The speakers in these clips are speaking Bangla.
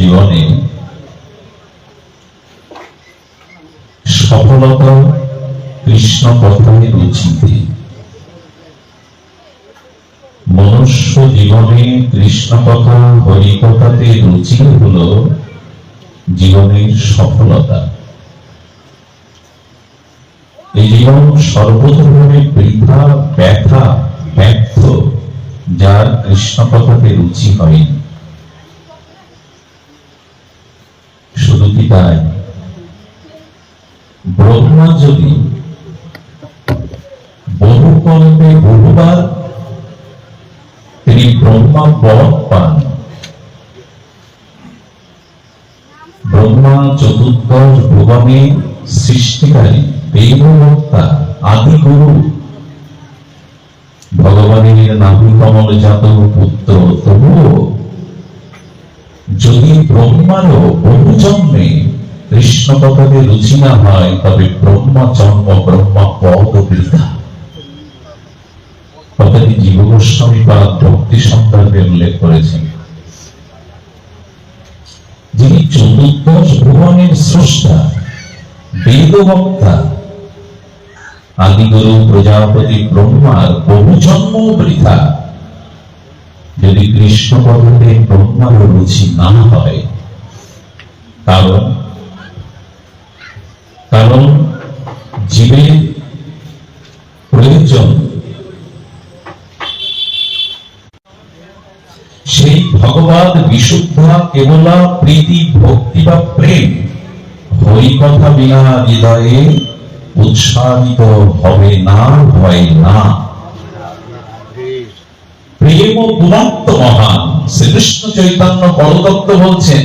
জীবনে সফলতা কৃষ্ণ কথায় রুচিতে। মনুষ্য জীবনে কৃষ্ণ কথা হরি কথাতে রুচি হল জীবনের সফলতা। এই জীবন সর্বতভাবে বৃথা, ব্যথা, ব্যর্থ, যার কৃষ্ণ কথাতে রুচি হয়নি। তাই ব্রহ্মা যদি বহু কল্পে বহুবার তিনি ব্রহ্মা বধ পান, ব্রহ্মা চতুর্দশ ভুবনে সৃষ্টিকারী দেবতা আদি গুরু। ভগবানের নাভি কমল জাত পুত্র তবুও যদি ব্রহ্মারও জন্মে কৃষ্ণ কথাতে রুচি না হয়, তবে ব্রহ্মা জন্ম, ব্রহ্মা পদ বৃথা কথাটি জীব গোস্বামী বা ভক্তি সন্দর্ভে উল্লেখ করেছেন। যিনি চতুর্দশ ভুবনের স্রষ্টা, বেদবক্তা, আদিগুরু, প্রজাপতি ব্রহ্মার বহু জন্ম বৃথা। যদি কৃষ্ণ পদতে ব্রহ্মার রুচি না হয় কারণ কারণ জীবের প্রয়োজন। সেই ভগবান বিশুদ্ধা কেবলা প্রীতি, ভক্তি বা প্রেম হরি কথা বিনা হৃদয়ে উৎসাহিত হবে না, হয় না। প্রেম ও গুণাত্ম মহান। শ্রীকৃষ্ণ চৈতন্য বলদত্ত বলছেন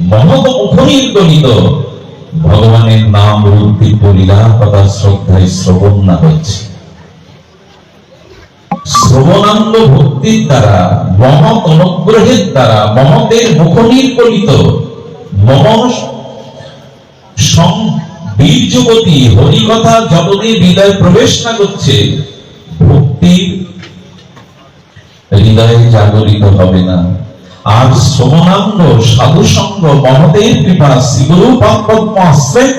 মহৎ মহৎ ভগবানের নাম রূপী পরিলা কথা শ্রদ্ধায় শ্রবণ না হচ্ছে। শ্রবণাঙ্গ ভক্তির দ্বারা মহৎ অনুগ্রহের দ্বারা মহতের মুখনির্গণিত মহ সং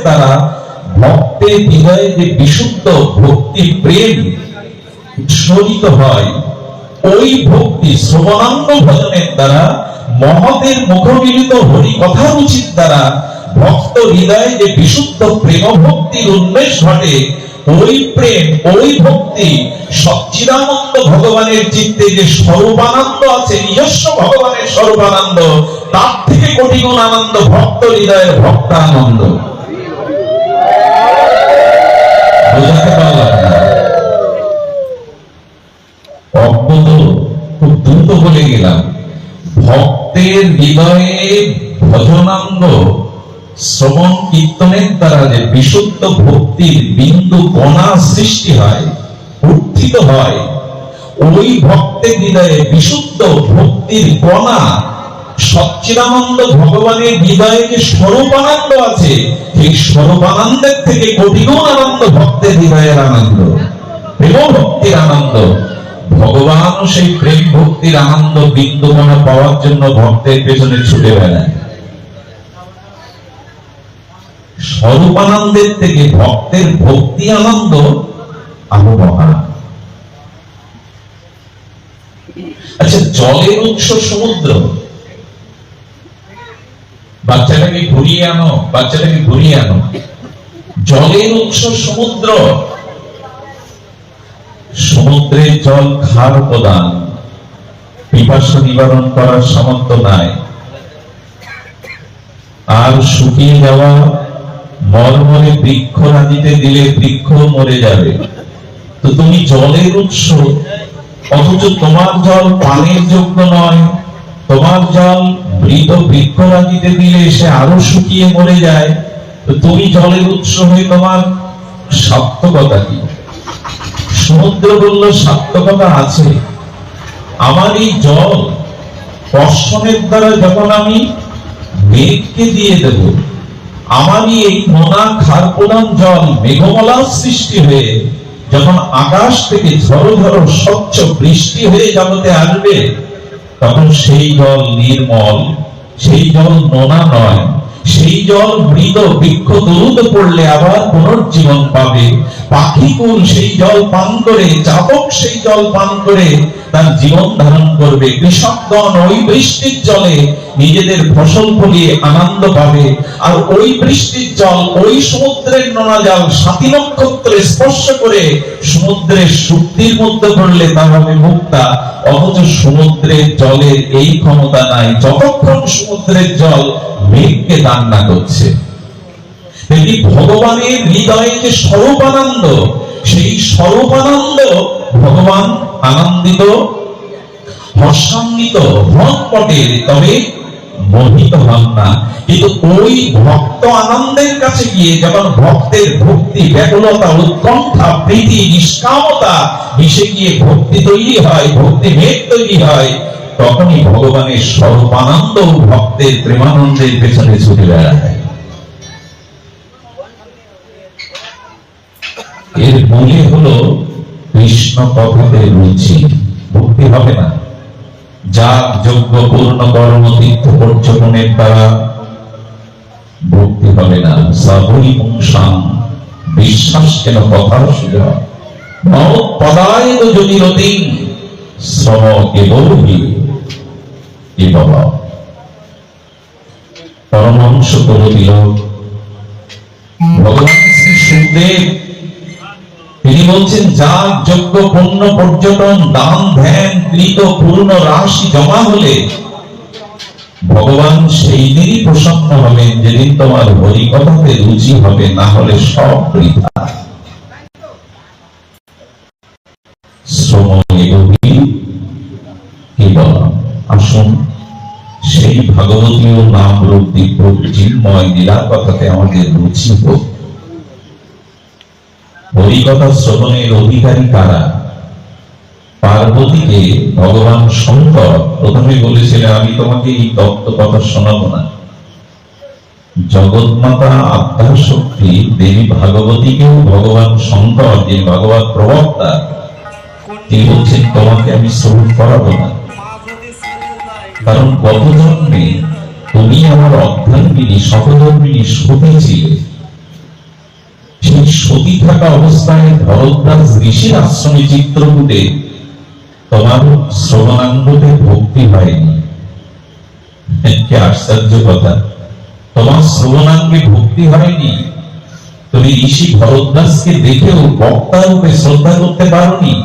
দ্বারা ভক্তের হৃদয়ে যে বিশুদ্ধ ভক্তি প্রেম উৎসরিত হয়, ওই ভক্তি শ্রবণাঙ্গ ভজনের দ্বারা মহতের মুখমিলিত হরি উচিত দ্বারা ভক্ত হৃদয়ে যে বিশুদ্ধ প্রেম ভক্তির উন্মেষ ঘটে, ওই প্রেম, ওই ভক্তি সচ্চিদানন্দ ভগবানের চিত্তে যে স্বরূপানন্দ আছে, নিজস্ব ভগবানের স্বরূপানন্দ, তার থেকে কোটি গুণ আনন্দ ভক্ত হৃদয়ের ভক্তানন্দ। খুব দ্রুত বলে গেলাম, ভক্তের হৃদয়ে ভজনাঙ্গ শ্রবণ কীর্তনের দ্বারা যে বিশুদ্ধ ভক্তির বিন্দু কণা সৃষ্টি হয়, উত্থিত হয়। ওই ভক্তের হৃদয়ে বিশুদ্ধ ভক্তির কণা সচ্চিদানন্দ ভগবানের হৃদয়ে যে স্বরূপানন্দ আছে। সেই স্বরূপানন্দের থেকে কোটিগুণ আনন্দ ভক্তের হৃদয়ের আনন্দ। প্রেম ভক্তির আনন্দ। ভগবান সেই প্রেম ভক্তির আনন্দ বিন্দুমানা পাওয়ার জন্য ভক্তের পেছনে ছুটে বেড়ায়। স্বরূপানন্দের থেকে ভক্তের ভক্তি আনন্দ আরও মহান আচ্ছা জলের উৎস সমুদ্র। বাচ্চাটাকে ঘুরিয়ে আনো, বাচ্চাটাকে ঘুরিয়ে আনো। জলের উৎস সমুদ্র। সমুদ্রের জল খার প্রদান। পিপাসা নিবারণ করার সামর্থ্য নাই। আর শুকিয়ে যাওয়া মরমরে বৃক্ষ রাজিতে দিলে বৃক্ষ মরে যাবে। তো তুমি জলের উৎস, অথচ তোমার জল পানের যোগ্য নয়। তোমার জল মৃত বৃক্ষরাজিতে দিলে সে আরও শুকিয়ে মরে যায়। তো তুমি জলের উৎস হয়ে তোমার সার্থকতা কি? সমুদ্র বলল, সার্থকতা আছে। আমার এই জল বর্ষণের দ্বারা যখন আমি মেঘকে দিয়ে দেব আমারই এই নোনা খার প্রধান জল মেঘমলার সৃষ্টি হয়ে, যখন আকাশ থেকে ঝড়ো ঝড়ো স্বচ্ছ বৃষ্টি হয়ে জগতে আসবে, তখন সেই জল নির্মল, সেই জল নোনা নয়, সেই জল মৃত বৃক্ষ দরুদ পড়লে আবার পুনর্জীবন পাবে। পাখিকুল সেই জল পান করে, চাতক সেই জল পান করে, তার জীবন ধারণ করবে। কৃষকগণ ওই বৃষ্টির জলে নিজেদের ফসল ফলিয়ে আনন্দ পাবে। আর ওই বৃষ্টির জল ওই সমুদ্রের নোনা জল সাথী নক্ষত্রে স্পর্শ করে সমুদ্রের শুক্তির মধ্যে পড়লে তা হবে মুক্তা। অথচ সমুদ্রের জলের এই ক্ষমতা নাই। যতক্ষণ সমুদ্রের জল মেঘকে দান না করছে। তেমনি ভগবানের হৃদয়ে যে স্বরূপানন্দ, সেই স্বরূপানন্দ ভগবান আনন্দিত হর্ষান্বিত হন বটে তবে মোহিত হন না। কিন্তু ওই ভক্ত আনন্দের কাছে গিয়ে যখন ভক্তের ভক্তি, ব্যাকুলতা, উৎকণ্ঠা, প্রীতি, নিষ্কামতা মিশে গিয়ে ভক্তি তৈরি হয়, ভক্তি মেঘ তৈরি হয়, তখনই ভগবানের স্বরূপানন্দ ভক্তের প্রেমানন্দের পেছনে ছুটে বেড়ায়। এর মূলে হলো কৃষ্ণ কথাতে রুচি, ভক্তি হবে না। যাগ যোগ্য পূর্ণ কর্ম, তীর্থ পর্যটনের দ্বারা ভক্তি হবে না। সাবরি পুংসাং বিশ্বাস কেন কথার সুযোগ যদি রতি শ্রম কেবল কি বাবা পরমাংশ করে দিল। ভগবান শ্রী সুখদেব তিনি বলছেন যা যোগ্য পূর্ণ পর্যটন, দান, ধ্যান, কৃত, পূর্ণ রাশি জমা হলে ভগবান সেই দিনই প্রসন্ন হবেন, যেদিন তোমার হরি কথাতে রুচি হবে, না হলে সব সেই নাম রূপ দিব্য চিন্ময় লীলার কথাতে আমাদের রুচি হোক। হরিকথা শ্রবণের অধিকারী কারা? পার্বতীকে ভগবান শঙ্কর প্রথমে বলেছিলেন, আমি তোমাকে এই তত্ত্ব কথা শোনাবো না। জগৎমাতা আত্মার শক্তি দেবী ভাগবতীকেও ভগবান শঙ্কর যে ভগবান প্রবক্তা, তিনি বলছেন, তোমাকে আমি শ্রবণ করাবো না। কারণ গত জন্মে তুমি আমার অধ্যাত্মিনী সহধর্মিনী সতী ছিলে সেই সতী থাকা অবস্থায় ভরদ্বাজ ঋষির আশ্রমে চিত্রকূটে তোমার শ্রবণাঙ্গতে ভক্তি হয়নি। কি আশ্চর্য কথা। তোমার শ্রবণাঙ্গে ভক্তি হয়নি। তুমি ঋষি ভরদ্বাজকে দেখেও বক্তা রূপে শ্রদ্ধা করতে পারোনি।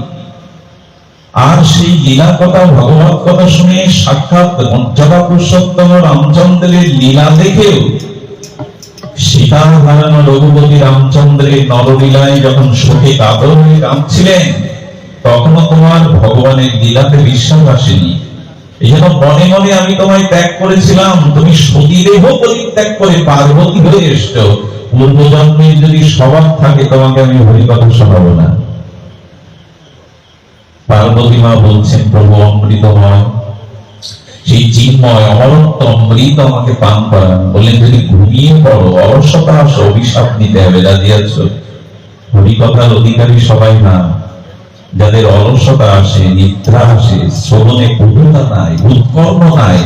আর সেই লীলা কথা, ভগবত কথা শুনে সাক্ষাৎ মর্যাদা পুরুষোত্তম রামচন্দ্রের লীলা দেখেও সীতা হারানো রঘুপতি রামচন্দ্রের নরলীলায় যখন শোকে কাতর হয়ে কাঁদছিলেন, তখনও তোমার ভগবানের লীলাতে বিশ্বাস আসেনি। এই জন্য মনে মনে আমি তোমায় ত্যাগ করেছিলাম। তুমি সতীদেহ পরিত্যাগ করে পার্বতী হয়ে এসছো। যদি স্বভাব থাকে, তোমাকে আমি হরিকথা শোনাবো না। পার্বতী মা বলছেন, প্রভু অমৃতময় সেই চিন্ময় অমরত্ব অমৃত আমাকে পান করান। বললেন, যদি ঘুমিয়ে পড়ো অলসতা আসো অভিশাপ নিতে হবে রাজি আছো হরিকথার অধিকারী সবাই না। যাদের অলসতা আসে, নিদ্রা আসে, শ্রবণে পূর্ণতা নাই, উৎকর্ম নাই,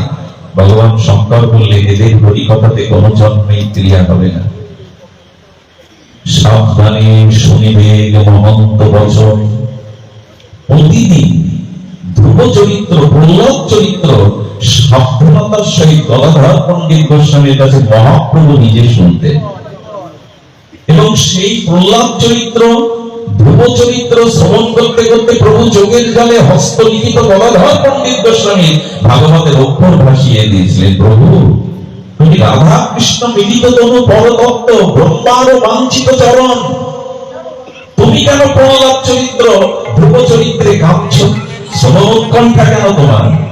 ভগবান শঙ্কর বললে, এদের হরিকথাতে কোনো জন্মেই ক্রিয়া হবে না। সাবধানে শুনিবে মহন্ত বচন। প্রতিদিন ধ্রুব চরিত্র প্রহ্লাদ চরিত্র সাবধানতার সহিত গদাধর পণ্ডিত গোস্বামীর কাছে মহাপ্রভু নিজে শুনতেন এবং সেই প্রহ্লাদ চরিত্র, ধ্রুব চরিত্র শ্রবণ করতে করতে প্রভু যোগের জলে হস্তলিখিত গদাধর পণ্ডিত গোস্বামী ভাগবতের অক্ষর ভাসিয়ে দিয়েছিলেন, প্রভু, তুমি রাধা কৃষ্ণ মিলিত তনু পরতত্ত্ব, ব্রহ্মার বাঞ্ছিত চরণ। তুমি কেন প্রহ্লাদ চরিত্র, ধ্রুব চরিত্রে কাঁদছ সমকণ্ঠা কেন তোমার?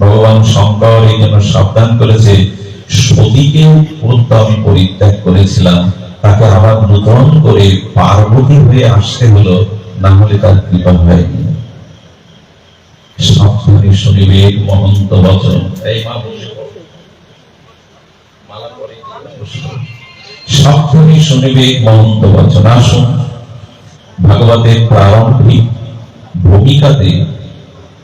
ভগবান শঙ্কর এই জন্য সাবধান করেছে, সতীকে পূর্ব আমি পরিত্যাগ করেছিলাম। তাকে আবার নূতন করে পার্বতী হয়ে আসতে হলো, না হলে তার কৃপা হয়নি। সাবধানে প্রারম্ভিক ভূমিকাতে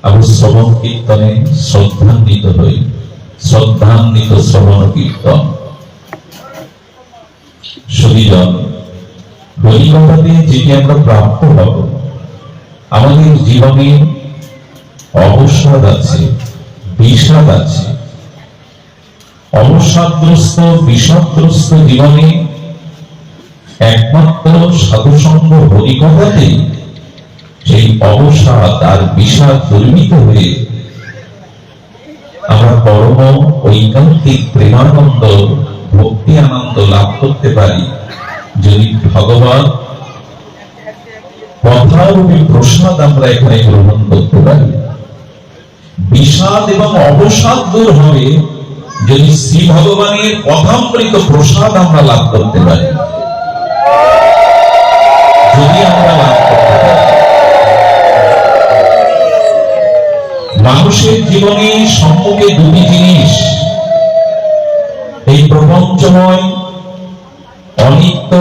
আমি শ্রবণ কীর্তনে শ্রদ্ধান্বিত হই। শ্রদ্ধান্বিত শ্রবণ কীর্তন। আমাদের জীবনে অবসাদ আছে, বিষাদ আছে। অবসাদগ্রস্ত, বিষাদগ্রস্ত জীবনে একমাত্র সাধুসঙ্গ হরিকথাতেই সেই অবসাদ আর বিষাদ দুর্মিত হয়ে আমরা পরম ঐকান্তিক প্রেমানন্দ, ভক্তি আনন্দ লাভ করতে পারি। যদি ভগবান কথারূপী প্রসাদ আমরা এখানে গ্রহণ করতে পারি। বিষাদ এবং অবসাদ দূর হবে যদি শ্রী ভগবানের কথামৃত প্রসাদ আমরা লাভ করতে পারি। যদি আমরা লাভ করতে পারি। মানুষের জীবনে সম্মুখে দুটি জিনিস। এই প্রপঞ্চময়, অনিত্য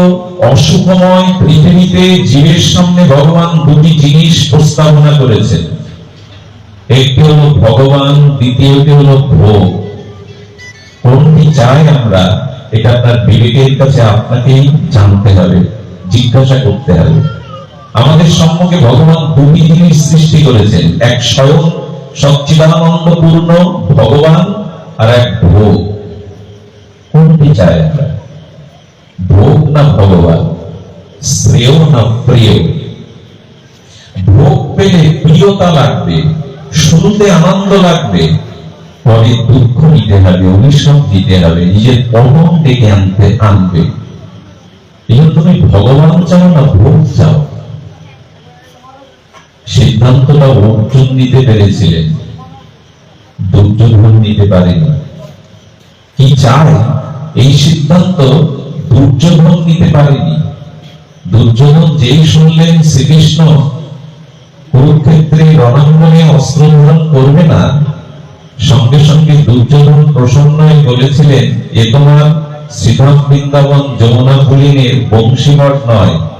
অসুখময় পৃথিবীতে জীবের সামনে ভগবান দুটি জিনিস প্রস্তাবনা করেছেন। একটি হলো ভগবান, দ্বিতীয়টি হলো ভোগ। কোনটি চাই আমরা, এটা আপনার বিবেকের কাছে আপনাকেই জানতে হবে, জিজ্ঞাসা করতে হবে। আমাদের সম্মুখে ভগবান দুটি জিনিস সৃষ্টি করেছেন, এক স্বয়ং সচ্চিদানন্দপূর্ণ ভগবান আর এক ভোগ। কোনটি চাই আমরা? ভোগ না ভগবান? শ্রেয় না প্রিয়? ভোগ পেলে প্রিয়তা লাগবে, শুরুতে আনন্দ লাগবে, পরে দুঃখ নিতে হবে, অভিশাপ দিতে হবে, নিজের পতন ডেকে আনতে আনবে। এই তুমি ভগবান চাও না ভোগ চাও? সিদ্ধান্তটা নিতে পেরেছিলেন। দুর্যোধন নিতে পারেনি। কি চায়? এই সিদ্ধান্ত দুর্যোধন নিতে পারেনি। দুর্যোধন যেই শুনলেন, শ্রীকৃষ্ণ কুরুক্ষেত্রে রণাঙ্গনে অস্ত্র ধারণ করবে না, সঙ্গে সঙ্গে দুর্যোধন প্রসন্ন বলেছিলেন, এ তোমার শ্রীধাম বৃন্দাবন যমুনা ফুলিনের বংশীবট নয়।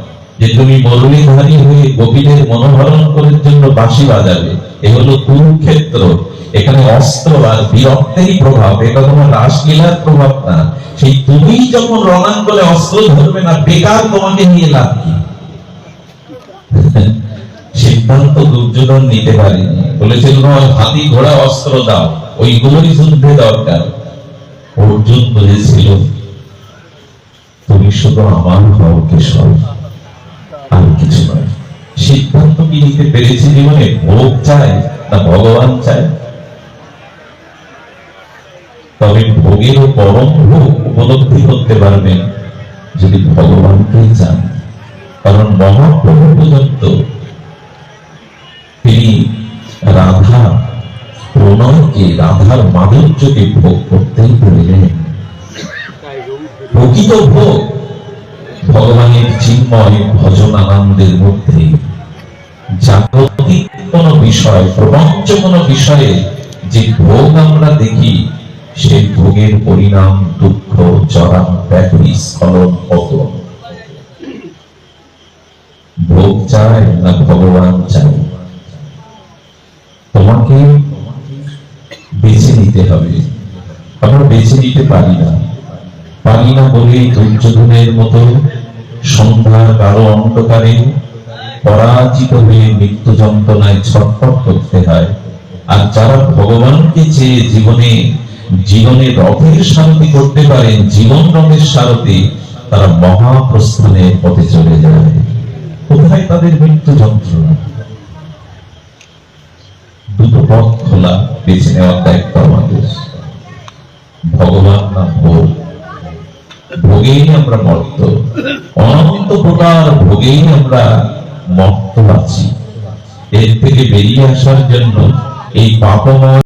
যে তুমি মুরলীধারী হয়ে গোপীদের মনোহরণ করার জন্য বাঁশি বাজাবে, এ হলো কুরুক্ষেত্র। এখানে অস্ত্র আর বীরত্বেরই প্রভাব এটা তোমার রাসলীলার প্রভাব না। সেই তুমি যখন রণাঙ্গনে অস্ত্র ধরবে না, বেকার তোমাকে নিয়ে লাভ কি? সিদ্ধান্ত দুর্যোধন নিতে পারেনি। বলেছিল হাতি ঘোড়া অস্ত্র দাও ওইগুলোই যুদ্ধে দরকার। অর্জুন বুঝেছিল তুমি শুধু আমার হও কেশব আর কিছু নয় সিদ্ধান্ত কি নিতে পেরেছি জীবনে ভোগ চায় না ভগবান চায়। তবে ভোগেরও পরম ভোগ উপলব্ধি করতে পারবেন যদি ভগবানকেই চান। কারণ মহাপ্রভু পর্যন্ত তিনি রাধা প্রণয়কে রাধার মাধুর্যকে ভোগ করতেই পেরেলেন প্রকৃত ভোগ ভগবানের চিন্ময় ভজন আনন্দের মধ্যে জাগতিক কোন বিষয় প্রপঞ্চ কোন বিষয়ে যে ভোগ আমরা দেখি সেই ভোগের পরিণাম দুঃখ চরম ব্যাধি, স্খলন, পতন। ভোগ চায় না ভগবান চায় তোমাকে বেছে নিতে হবে। আমরা বেছে নিতে পারি না। পারি না বলে দুর্যোধনের মতো সন্ধ্যার কারও অন্ধকারে পরাজিত হয়ে মৃত্যু যন্ত্রণায় ছটফট করতে হয়। আর যারা ভগবানকে চেয়ে জীবনে জীবনে রথের সারথি করতে পারেন, জীবন রথের সারথি, তারা মহাপ্রস্থানের পথে চলে যায়। কোথায় তাদের মৃত্যু যন্ত্রণা? দুটো পথ খোলা, বেছে নেওয়ার দায়িত্ব আমাদের। ভগবান না ভোগ ভোগেই আমরা মর্ত অনন্ত প্রকার ভোগেই আমরা মর্ত আছি। এর থেকে বেরিয়ে আসার জন্য এই পাপময়